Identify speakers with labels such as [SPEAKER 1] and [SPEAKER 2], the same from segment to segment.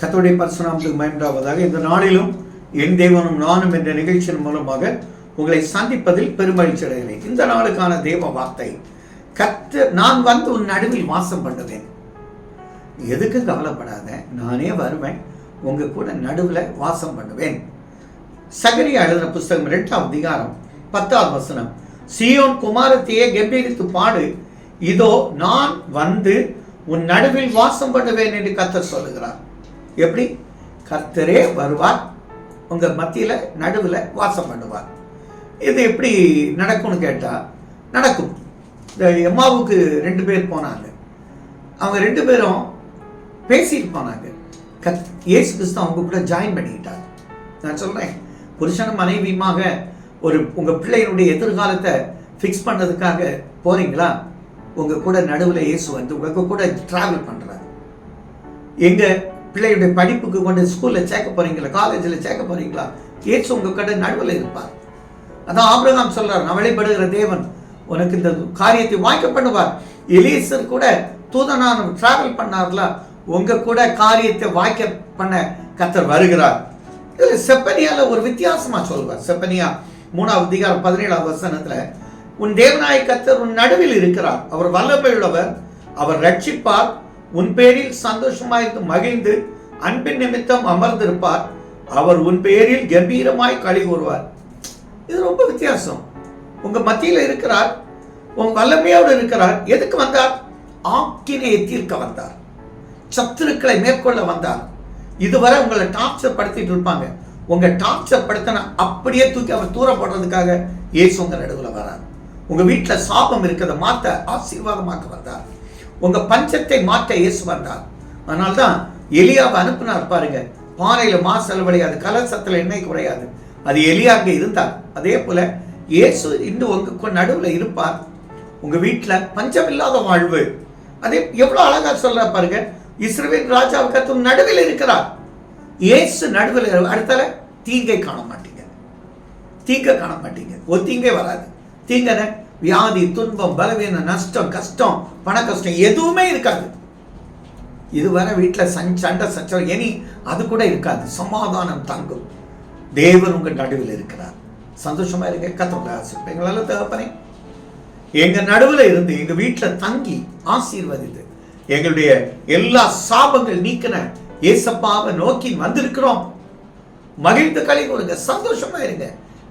[SPEAKER 1] கத்தோடைய பரசுராமத்துக்கு பயன்படாவதாக இந்த நாளிலும் என் தேவனும் நானும் என்ற நிகழ்ச்சியின் மூலமாக உங்களை சந்திப்பதில் பெருமகிழ்ச்சி அடைகிறேன். இந்த நாளுக்கான தேவ வார்த்தை கத்து நான் வந்து உன் நடுவில் வாசம் பண்ணுவேன். எதுக்கு கவலைப்படாத நானே வருவேன் உங்க கூட நடுவில் வாசம் பண்ணுவேன். சகரியா எழுதின புஸ்தகம் ரெண்டாம் அதிகாரம் பத்தாவது வசனம் சியோன் குமாரத்தையே கம்பீரித்து பாடு. இதோ நான் வந்து உன் நடுவில் வாசம் பண்ணுவேன் என்று கத்தர் சொல்லுகிறார். எப்படி? கர்த்தரே வருவார். உங்க மத்தியில நடுவில் வாசம் பண்ணுவார். இது எப்படி நடக்கும்னு கேட்டால் நடக்கும். இந்த எம்மாவுக்கு ரெண்டு பேர் போனாங்க. அவங்க ரெண்டு பேரும் பேசிட்டு போனாங்க. கத் ஏசு கிறிஸ்து அவங்க கூட ஜாயின் பண்ணிக்கிட்டார். நான் சொல்கிறேன் புருஷனும் மனைவியுமாக ஒரு உங்கள் பிள்ளையினுடைய எதிர்காலத்தை ஃபிக்ஸ் பண்ணதுக்காக போகிறீங்களா உங்கள் கூட நடுவில் இயேசு வந்து உங்கள் கூட ட்ராவல் பண்ணுறாரு எங்கள் பிள்ளையுடைய படிப்புக்கு கொண்டு ஸ்கூலில் சேர்க்க போறீங்களா காலேஜில் சேர்க்க போறீங்களா? இயேசு உங்கள் கூட நடுவில் இருப்பார். அதான் ஆபிரகாம் சொல்றார் நான் வழிபடுகிற தேவன் உனக்கு இந்த காரியத்தை வாய்க்க பண்ணுவார். எலீசர் கூட தூதனான டிராவல் பண்ணார்ல உங்க கூட காரியத்தை வாய்க்க பண்ண கத்தர் வருகிறார். இதில் செப்பனியால ஒரு வித்தியாசமா சொல்வார். செப்பனியா மூணாவது அதிகாரம் பதினேழாவது வசனத்துல உன் தேவநாய கத்தர் உன் நடுவில் இருக்கிறார். அவர் வல்லமை உள்ளவர் அவர் ரட்சிப்பார் உன் பேரில் சந்தோஷமாயிருந்து மகிழ்ந்து அன்பின் நிமித்தம் அமர்ந்திருப்பார். அவர் உன் பெயரில் கம்பீரமாய் களி கூறுவார். இது ரொம்ப வித்தியாசம். உங்க மத்தியில் இருக்கிறார் உன் வல்லமையோடு இருக்கிறார். எதுக்கு வந்தார்? ஆக்கினையை தீர்க்க வந்தார். சத்துருக்களை மேற்கொள்ள வந்தார். இதுவரை உங்களை டார்ச்சர் படுத்திட்டு இருப்பாங்க. உங்க டார்ச்சர் படுத்தின அப்படியே தூக்கி அவர் தூர போடுறதுக்காக இயேசு உங்க நடுவில் வரார். உங்க வீட்டில் சாபம் இருக்கிறத மாத்த ஆசீர்வாதமாக்க வந்தார். உங்க பஞ்சத்தை மாற்ற இயேசு வந்தார். அதனால்தான் எலியாவை அனுப்பினார் பாருங்க. பானையில மா செலவழியாது கலசத்துல எண்ணெய் குறையாது. அது எலியா அங்க இருந்தார். அதே போல இயேசு இன்னும் உங்க நடுவுல இருப்பார். உங்க வீட்டுல பஞ்சம் இல்லாத வாழ்வு. அதே எவ்வளவு அழகா சொல்ற பாருங்க. இஸ்ரேல் ராஜாவுக்கு கத்தும் நடுவில் இருக்கிறார். இயேசு நடுவில் இரு- அடுத்தால தீங்கை காண மாட்டீங்க. தீங்க காண மாட்டீங்க. ஒரு தீங்கே வராது. தீங்கன வியாதி துன்பம் பலவீனம் நஷ்டம் கஷ்டம் பண கஷ்டம் எதுவுமே இருக்காது. இதுவரை வீட்டில் சன் சண்டை சச்சரம் இனி அது கூட இருக்காது. சமாதானம் தங்கும். தேவன் உங்கள் நடுவில் இருக்கிறார். சந்தோஷமா இருங்க கத்தவங்க ஆசிர்ப்பீங்களால தகப்பனே எங்க நடுவில் இருந்து எங்க வீட்டில் தங்கி ஆசீர்வதித்து எங்களுடைய எல்லா சாபங்கள் நீக்கின ஏசப்பாவை நோக்கி வந்திருக்கிறோம். மகிழ்ந்து கலை கொடுங்க சந்தோஷமா இருங்க.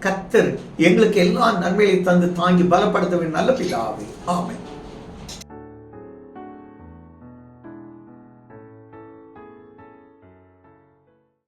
[SPEAKER 1] கத்தர் எங்களுக்கு எல்லா நன்மையை தந்து தாங்கி பலப்படுத்த நல்ல பிதாவே. ஆமை